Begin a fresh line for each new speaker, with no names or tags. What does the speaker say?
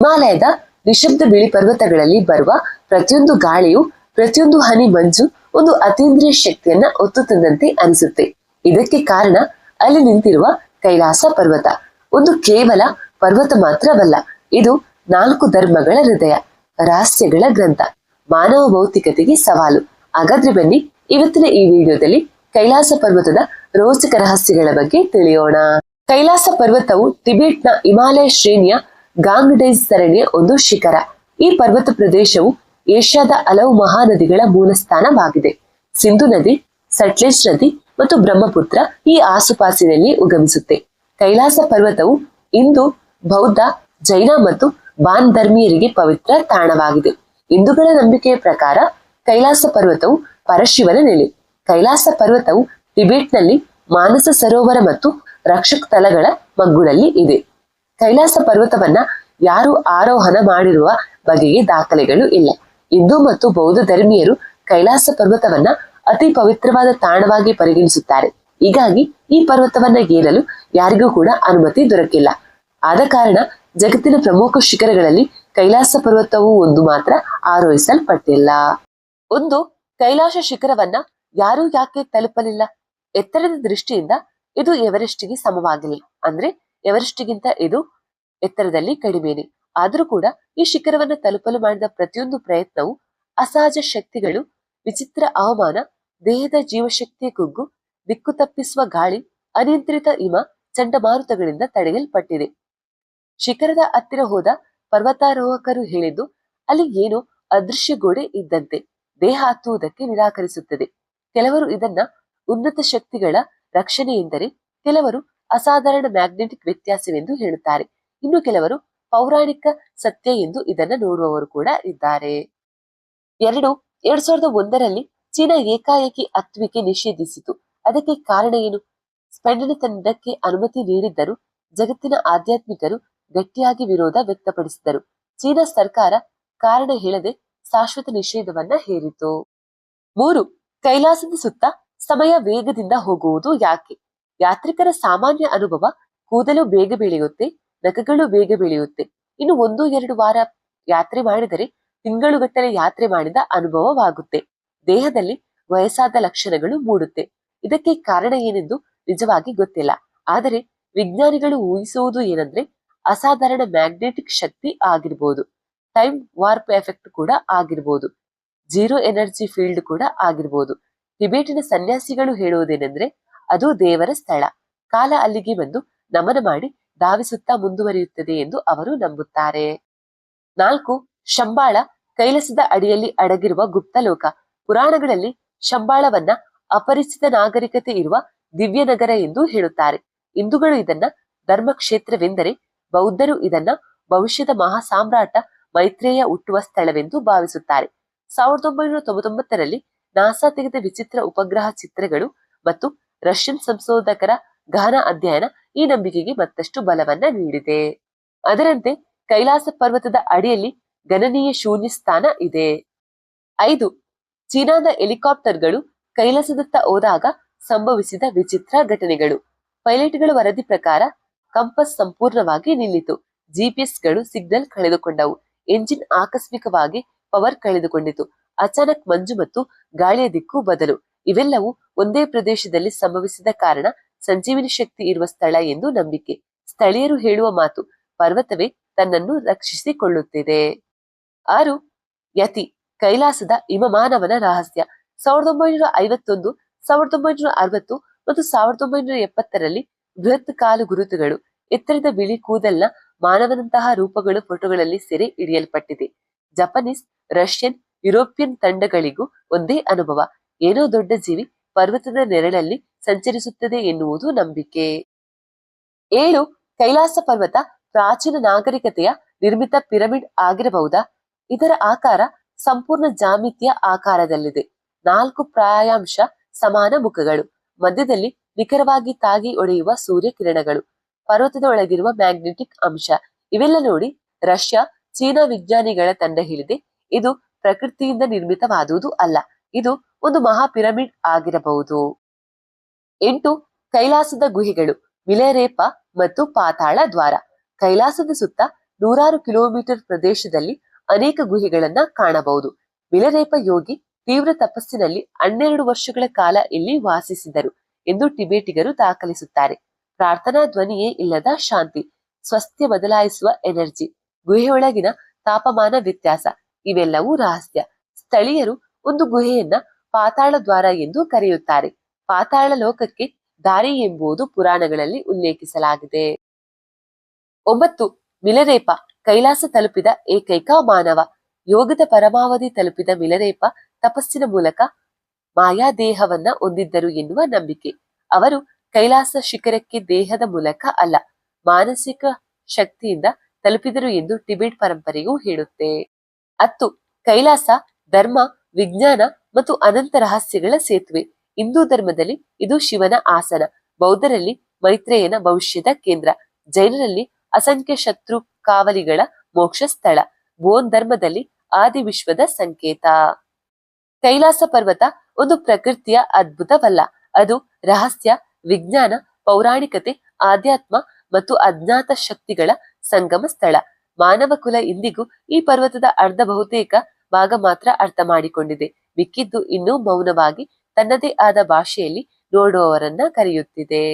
ಹಿಮಾಲಯದ ನಿಶಬ್ದ ಬಿಳಿ ಪರ್ವತಗಳಲ್ಲಿ ಬರುವ ಪ್ರತಿಯೊಂದು ಗಾಳಿಯು, ಪ್ರತಿಯೊಂದು ಹನಿ ಮಂಜು, ಒಂದು ಅತೀಂದ್ರಿಯ ಶಕ್ತಿಯನ್ನ ಒತ್ತು ತಂದಂತೆ ಅನಿಸುತ್ತೆ. ಇದಕ್ಕೆ ಕಾರಣ ಅಲ್ಲಿ ನಿಂತಿರುವ ಕೈಲಾಸ ಪರ್ವತ. ಒಂದು ಕೇವಲ ಪರ್ವತ ಮಾತ್ರವಲ್ಲ, ಇದು ನಾಲ್ಕು ಧರ್ಮಗಳ ಹೃದಯ, ರಹಸ್ಯಗಳ ಗ್ರಂಥ, ಮಾನವ ಭೌತಿಕತೆಗೆ ಸವಾಲು. ಹಾಗಾದ್ರೆ ಬನ್ನಿ, ಇವತ್ತಿನ ಈ ವಿಡಿಯೋದಲ್ಲಿ ಕೈಲಾಸ ಪರ್ವತದ ರೋಚಕ ರಹಸ್ಯಗಳ ಬಗ್ಗೆ ತಿಳಿಯೋಣ. ಕೈಲಾಸ ಪರ್ವತವು ಟಿಬೆಟ್ನ ಹಿಮಾಲಯ ಶ್ರೇಣಿಯ ಗಾಂಗ್ಡೈಸ್ ಸರಣಿಯ ಒಂದು ಶಿಖರ. ಈ ಪರ್ವತ ಪ್ರದೇಶವು ಏಷ್ಯಾದ ಹಲವು ಮಹಾನದಿಗಳ ಮೂಲಸ್ಥಾನವಾಗಿದೆ. ಸಿಂಧು ನದಿ, ಸಟ್ಲೇಜ್ ನದಿ ಮತ್ತು ಬ್ರಹ್ಮಪುತ್ರ ಈ ಆಸುಪಾಸಿನಲ್ಲಿ ಉಗಮಿಸುತ್ತೆ. ಕೈಲಾಸ ಪರ್ವತವು ಇಂದು ಬೌದ್ಧ, ಜೈನ ಮತ್ತು ಬಾನ್ ಧರ್ಮೀಯರಿಗೆ ಪವಿತ್ರ ತಾಣವಾಗಿದೆ. ಹಿಂದೂಗಳ ನಂಬಿಕೆಯ ಪ್ರಕಾರ ಕೈಲಾಸ ಪರ್ವತವು ಪರಶಿವನ ನೆಲೆ. ಕೈಲಾಸ ಪರ್ವತವು ಟಿಬೆಟ್ನಲ್ಲಿ ಮಾನಸ ಸರೋವರ ಮತ್ತು ರಕ್ಷಕ್ ತಲಗಳ ಮಗ್ಗುಳಲ್ಲಿ ಇದೆ. ಕೈಲಾಸ ಪರ್ವತವನ್ನ ಯಾರು ಆರೋಹಣ ಮಾಡಿರುವ ಬಗೆಗೆ ದಾಖಲೆಗಳು ಇಲ್ಲ. ಹಿಂದೂ ಮತ್ತು ಬೌದ್ಧ ಧರ್ಮೀಯರು ಕೈಲಾಸ ಪರ್ವತವನ್ನ ಅತಿ ಪವಿತ್ರವಾದ ತಾಣವಾಗಿ ಪರಿಗಣಿಸುತ್ತಾರೆ. ಹೀಗಾಗಿ ಈ ಪರ್ವತವನ್ನ ಏರಲು ಯಾರಿಗೂ ಕೂಡ ಅನುಮತಿ ದೊರಕಿಲ್ಲ. ಆದ ಕಾರಣ ಜಗತ್ತಿನ ಪ್ರಮುಖ ಶಿಖರಗಳಲ್ಲಿ ಕೈಲಾಸ ಪರ್ವತವು ಒಂದು ಮಾತ್ರ ಆರೋಹಿಸಲ್ಪಟ್ಟಿಲ್ಲ. ಒಂದು, ಕೈಲಾಸ ಶಿಖರವನ್ನ ಯಾರೂ ಯಾಕೆ ತಲುಪಲಿಲ್ಲ? ಎತ್ತರದ ದೃಷ್ಟಿಯಿಂದ ಇದು ಎವರೆಸ್ಟ್ಗೆ ಸಮವಾಗಿಲ್ಲ. ಅಂದ್ರೆ ಎವರೆಸ್ಟ್ಗಿಂತ ಇದು ಎತ್ತರದಲ್ಲಿ ಕಡಿಮೆನೆ. ಆದರೂ ಕೂಡ ಈ ಶಿಖರವನ್ನ ತಲುಪಲು ಮಾಡಿದ ಪ್ರತಿಯೊಂದು ಪ್ರಯತ್ನವು ಅಸಹಜ ಶಕ್ತಿಗಳು, ವಿಚಿತ್ರ ಹವಾಮಾನ, ದೇಹದ ಜೀವಶಕ್ತಿಯ ಕುಗ್ಗು ದಿಕ್ಕು ತಪ್ಪಿಸುವ ಗಾಳಿ, ಅನಿಯಂತ್ರಿತ ಹಿಮ, ಚಂಡಮಾರುತಗಳಿಂದ ತಡೆಯಲ್ಪಟ್ಟಿದೆ. ಶಿಖರದ ಹತ್ತಿರ ಹೋದ ಪರ್ವತಾರೋಹಕರು ಹೇಳಿದ್ದು, ಅಲ್ಲಿ ಏನೋ ಅದೃಶ್ಯ ಗೋಡೆ ಇದ್ದಂತೆ, ದೇಹ ಹತ್ತುವುದಕ್ಕೆ ನಿರಾಕರಿಸುತ್ತದೆ. ಕೆಲವರು ಇದನ್ನ ಉನ್ನತ ಶಕ್ತಿಗಳ ರಕ್ಷಣೆ ಎಂದರೆ ಕೆಲವರು ಅಸಾಧಾರಣ ಮ್ಯಾಗ್ನೆಟಿಕ್ ವ್ಯತ್ಯಾಸವೆಂದು ಹೇಳುತ್ತಾರೆ. ಇನ್ನು ಕೆಲವರು ಪೌರಾಣಿಕ ಸತ್ಯ ಎಂದು ಇದನ್ನ ನೋಡುವವರು ಕೂಡ ಇದ್ದಾರೆ. ಎರಡು, ಎರಡ್ ಸಾವಿರದ ಒಂದರಲ್ಲಿ ಚೀನಾ ಏಕಾಏಕಿ ಅತ್ವಿಕೆ ನಿಷೇಧಿಸಿತು. ಅದಕ್ಕೆ ಕಾರಣ ಏನು? ಸ್ಪೆಂಡಿನ ತಂಡಕ್ಕೆ ಅನುಮತಿ ನೀಡಿದ್ದರೂ ಜಗತ್ತಿನ ಆಧ್ಯಾತ್ಮಿಕರು ಗಟ್ಟಿಯಾಗಿ ವಿರೋಧ ವ್ಯಕ್ತಪಡಿಸಿದರು. ಚೀನಾ ಸರ್ಕಾರ ಕಾರಣ ಹೇಳದೆ ಶಾಶ್ವತ ನಿಷೇಧವನ್ನ ಹೇರಿತು. ಮೂರು, ಕೈಲಾಸದ ಸುತ್ತ ಸಮಯ ವೇಗದಿಂದ ಹೋಗುವುದು ಯಾಕೆ? ಯಾತ್ರಿಕರ ಸಾಮಾನ್ಯ ಅನುಭವ ಕೂದಲು ಬೇಗ ಬೆಳೆಯುತ್ತೆ ನಖಗಳು ಬೇಗ ಬೆಳೆಯುತ್ತೆ. ಇನ್ನು ಒಂದು, ಎರಡು ವಾರ ಯಾತ್ರೆ ಮಾಡಿದರೆ ತಿಂಗಳುಗಟ್ಟಲೆ ಯಾತ್ರೆ ಮಾಡಿದ ಅನುಭವವಾಗುತ್ತೆ. ದೇಹದಲ್ಲಿ ವಯಸ್ಸಾದ ಲಕ್ಷಣಗಳು ಮೂಡುತ್ತೆ. ಇದಕ್ಕೆ ಕಾರಣ ಏನೆಂದು ನಿಜವಾಗಿ ಗೊತ್ತಿಲ್ಲ. ಆದರೆ ವಿಜ್ಞಾನಿಗಳು ಊಹಿಸುವುದು ಏನಂದ್ರೆ ಅಸಾಧಾರಣ ಮ್ಯಾಗ್ನೆಟಿಕ್ ಶಕ್ತಿ ಆಗಿರ್ಬೋದು. ಟೈಮ್ ವಾರ್ಪ್ ಎಫೆಕ್ಟ್ ಕೂಡ ಆಗಿರ್ಬೋದು. ಜೀರೋ ಎನರ್ಜಿ ಫೀಲ್ಡ್ ಕೂಡ ಆಗಿರ್ಬೋದು. ಟಿಬೇಟಿನ ಸನ್ಯಾಸಿಗಳು ಹೇಳುವುದೇನೆಂದ್ರೆ ಅದು ದೇವರ ಸ್ಥಳ. ಕಾಲ ಅಲ್ಲಿಗೆ ಬಂದು ನಮನ ಮಾಡಿ ಧಾವಿಸುತ್ತಾ ಮುಂದುವರಿಯುತ್ತದೆ ಎಂದು ಅವರು ನಂಬುತ್ತಾರೆ. ನಾಲ್ಕು, ಶಂಬಾಳ ಕೈಲಸದ ಅಡಿಯಲ್ಲಿ ಅಡಗಿರುವ ಗುಪ್ತಲೋಕ ಪುರಾಣಗಳಲ್ಲಿ ಶಂಬಾಳವನ್ನ ಅಪರಿಚಿತ ನಾಗರಿಕತೆ ಇರುವ ದಿವ್ಯ ನಗರ ಎಂದು ಹೇಳುತ್ತಾರೆ. ಹಿಂದೂಗಳು ಇದನ್ನ ಧರ್ಮಕ್ಷೇತ್ರವೆಂದರೆ ಬೌದ್ಧರು ಇದನ್ನ ಭವಿಷ್ಯದ ಮಹಾ ಸಾಮ್ರಾಟ ಮೈತ್ರೇಯ ಹುಟ್ಟುವ ಸ್ಥಳವೆಂದು ಭಾವಿಸುತ್ತಾರೆ. ಸಾವಿರದ ಒಂಬೈನೂರ ತೊಂಬತ್ತೊಂಬತ್ತರಲ್ಲಿ ನಾಸಾ ತೆಗೆದ ವಿಚಿತ್ರ ಉಪಗ್ರಹ ಚಿತ್ರಗಳು ಮತ್ತು ರಷ್ಯನ್ ಸಂಶೋಧಕರ ಗಹನ ಅಧ್ಯಯನ ಈ ನಂಬಿಕೆಗೆ ಮತ್ತಷ್ಟು ಬಲವನ್ನ ನೀಡಿದೆ. ಅದರಂತೆ ಕೈಲಾಸ ಪರ್ವತದ ಅಡಿಯಲ್ಲಿ ಗಣನೀಯ ಶೂನ್ಯ ಸ್ಥಾನ ಇದೆ. ಐದು, ಚೀನಾದ ಹೆಲಿಕಾಪ್ಟರ್ಗಳು ಕೈಲಾಸದತ್ತ ಹೋದಾಗ ಸಂಭವಿಸಿದ ವಿಚಿತ್ರ ಘಟನೆಗಳು. ಪೈಲಟ್ಗಳ ವರದಿ ಪ್ರಕಾರ ಕಂಪಸ್ ಸಂಪೂರ್ಣವಾಗಿ ನಿಲ್ಲಿತು. ಜಿಪಿಎಸ್ಗಳು ಸಿಗ್ನಲ್ ಕಳೆದುಕೊಂಡವು. ಎಂಜಿನ್ ಆಕಸ್ಮಿಕವಾಗಿ ಪವರ್ ಕಳೆದುಕೊಂಡಿತು. ಅಚಾನಕ್ ಮಂಜು ಮತ್ತು ಗಾಳಿಯ ದಿಕ್ಕು ಬದಲು. ಇವೆಲ್ಲವೂ ಒಂದೇ ಪ್ರದೇಶದಲ್ಲಿ ಸಂಭವಿಸಿದ ಕಾರಣ ಸಂಜೀವಿನಿ ಶಕ್ತಿ ಇರುವ ಸ್ಥಳ ಎಂದು ನಂಬಿಕೆ. ಸ್ಥಳೀಯರು ಹೇಳುವ ಮಾತು ಪರ್ವತವೇ ತನ್ನನ್ನು ರಕ್ಷಿಸಿಕೊಳ್ಳುತ್ತಿದೆ. ಆರು, ಯತಿ, ಕೈಲಾಸದ ಇಮಮಾನವನ ರಹಸ್ಯ. ಸಾವಿರದ ಒಂಬೈನೂರ ಐವತ್ತೊಂದು, ಸಾವಿರದ ಒಂಬೈನೂರ ಅರವತ್ತು ಮತ್ತು ಸಾವಿರದ ಒಂಬೈನೂರ ಎಪ್ಪತ್ತರಲ್ಲಿ ಬೃಹತ್ ಕಾಲು ಗುರುತುಗಳು, ಎತ್ತರದ ಬಿಳಿ ಕೂದಲ್ನ ಮಾನವನಂತಹ ರೂಪಗಳು ಫೋಟೋಗಳಲ್ಲಿ ಸೆರೆ ಹಿಡಿಯಲ್ಪಟ್ಟಿದೆ. ಜಪನೀಸ್, ರಷ್ಯನ್, ಯುರೋಪಿಯನ್ ತಂಡಗಳಿಗೂ ಒಂದೇ ಅನುಭವ. ಏನೋ ದೊಡ್ಡ ಜೀವಿ ಪರ್ವತದ ನೆರಳಲ್ಲಿ ಸಂಚರಿಸುತ್ತದೆ ಎನ್ನುವುದು ನಂಬಿಕೆ. ಏಳು, ಕೈಲಾಸ ಪರ್ವತ ಪ್ರಾಚೀನ ನಾಗರಿಕತೆಯ ನಿರ್ಮಿತ ಪಿರಮಿಡ್ ಆಗಿರಬಹುದಾ? ಇದರ ಆಕಾರ ಸಂಪೂರ್ಣ ಜಾಮಿತಿಯ ಆಕಾರದಲ್ಲಿದೆ. ನಾಲ್ಕು ಪ್ರಾಯಾಂಶ ಸಮಾನ ಮುಖಗಳು. ಮಧ್ಯದಲ್ಲಿ ನಿಖರವಾಗಿ ತಾಗಿ ಒಡೆಯುವ ಸೂರ್ಯ ಕಿರಣಗಳು ಪರ್ವತದ ಒಳಗಿರುವ ಮ್ಯಾಗ್ನೆಟಿಕ್ ಅಂಶ. ಇವೆಲ್ಲ ನೋಡಿ ರಷ್ಯಾ, ಚೀನಾ ವಿಜ್ಞಾನಿಗಳ ತಂಡ ಹೇಳಿದೆ, ಇದು ಪ್ರಕೃತಿಯಿಂದ ನಿರ್ಮಿತವಾದುದು ಅಲ್ಲ. ಇದು ಒಂದು ಮಹಾ ಪಿರಮಿಡ್ ಆಗಿರಬಹುದು. ಎಂಟು ಕೈಲಾಸದ ಗುಹೆಗಳು, ವಿಲೆರೇಪ ಮತ್ತು ಪಾತಾಳ ದ್ವಾರ. ಕೈಲಾಸದ ಸುತ್ತ ನೂರಾರು ಕಿಲೋಮೀಟರ್ ಪ್ರದೇಶದಲ್ಲಿ ಅನೇಕ ಗುಹೆಗಳನ್ನ ಕಾಣಬಹುದು. ವಿಲರೇಪ ಯೋಗಿ ತೀವ್ರ ತಪಸ್ಸಿನಲ್ಲಿ ಹನ್ನೆರಡು ವರ್ಷಗಳ ಕಾಲ ಇಲ್ಲಿ ವಾಸಿಸಿದರು ಎಂದು ಟಿಬೇಟಿಗರು ದಾಖಲಿಸುತ್ತಾರೆ. ಪ್ರಾರ್ಥನಾ ಧ್ವನಿಯೇ ಇಲ್ಲದ ಶಾಂತಿ ಸ್ವಸ್ಥ್ಯ ಬದಲಾಯಿಸುವ ಎನರ್ಜಿ, ಗುಹೆಯೊಳಗಿನ ತಾಪಮಾನ ವ್ಯತ್ಯಾಸ, ಇವೆಲ್ಲವೂ ರಹಸ್ಯ. ಸ್ಥಳೀಯರು ಒಂದು ಗುಹೆಯನ್ನ ಪಾತಾಳ ದ್ವಾರ ಎಂದು ಕರೆಯುತ್ತಾರೆ. ಪಾತಾಳ ಲೋಕಕ್ಕೆ ದಾರಿ ಎಂಬುದು ಪುರಾಣಗಳಲ್ಲಿ ಉಲ್ಲೇಖಿಸಲಾಗಿದೆ. ಒಂಬತ್ತು ಮಿಲರೇಪ ಕೈಲಾಸ ತಲುಪಿದ ಏಕೈಕ ಮಾನವ. ಯೋಗದ ಪರಮಾವಧಿ ತಲುಪಿದ ಮಿಲರೇಪ ತಪಸ್ಸಿನ ಮೂಲಕ ಮಾಯಾದೇಹವನ್ನ ಹೊಂದಿದ್ದರು ಎನ್ನುವ ನಂಬಿಕೆ. ಅವರು ಕೈಲಾಸ ಶಿಖರಕ್ಕೆ ದೇಹದ ಮೂಲಕ ಅಲ್ಲ, ಮಾನಸಿಕ ಶಕ್ತಿಯಿಂದ ತಲುಪಿದರು ಎಂದು ಟಿಬೆಟ್ ಪರಂಪರೆಯೂ ಹೇಳುತ್ತೆ. ಹತ್ತು, ಕೈಲಾಸ, ಧರ್ಮ, ವಿಜ್ಞಾನ ಮತ್ತು ಅನಂತ ರಹಸ್ಯಗಳ ಸೇತುವೆ. ಹಿಂದೂ ಧರ್ಮದಲ್ಲಿ ಇದು ಶಿವನ ಆಸನ. ಬೌದ್ಧರಲ್ಲಿ ಮೈತ್ರೇಯನ ಭವಿಷ್ಯದ ಕೇಂದ್ರ. ಜೈನರಲ್ಲಿ ಅಸಂಖ್ಯ ಶತ್ರು ಕಾವಲಿಗಳ ಮೋಕ್ಷ ಸ್ಥಳ. ಬೋನ್ ಧರ್ಮದಲ್ಲಿ ಆದಿ ವಿಶ್ವದ ಸಂಕೇತ. ಕೈಲಾಸ ಪರ್ವತ ಒಂದು ಪ್ರಕೃತಿಯ ಅದ್ಭುತವಲ್ಲ. ಅದು ರಹಸ್ಯ, ವಿಜ್ಞಾನ, ಪೌರಾಣಿಕತೆ, ಆಧ್ಯಾತ್ಮ ಮತ್ತು ಅಜ್ಞಾತ ಶಕ್ತಿಗಳ ಸಂಗಮ ಸ್ಥಳ. ಮಾನವ ಕುಲ ಇಂದಿಗೂ ಈ ಪರ್ವತದ ಅರ್ಧ ಬಹುತೇಕ ಭಾಗ ಮಾತ್ರ ಅರ್ಥ ಮಾಡಿಕೊಂಡಿದೆ. ಮಿಕ್ಕಿದ್ದು ಇನ್ನೂ ಮೌನವಾಗಿ ತನ್ನದೇ ಆದ ಭಾಷೆಯಲ್ಲಿ ನೋಡುವವರನ್ನ ಕರೆಯುತ್ತಿದೆ.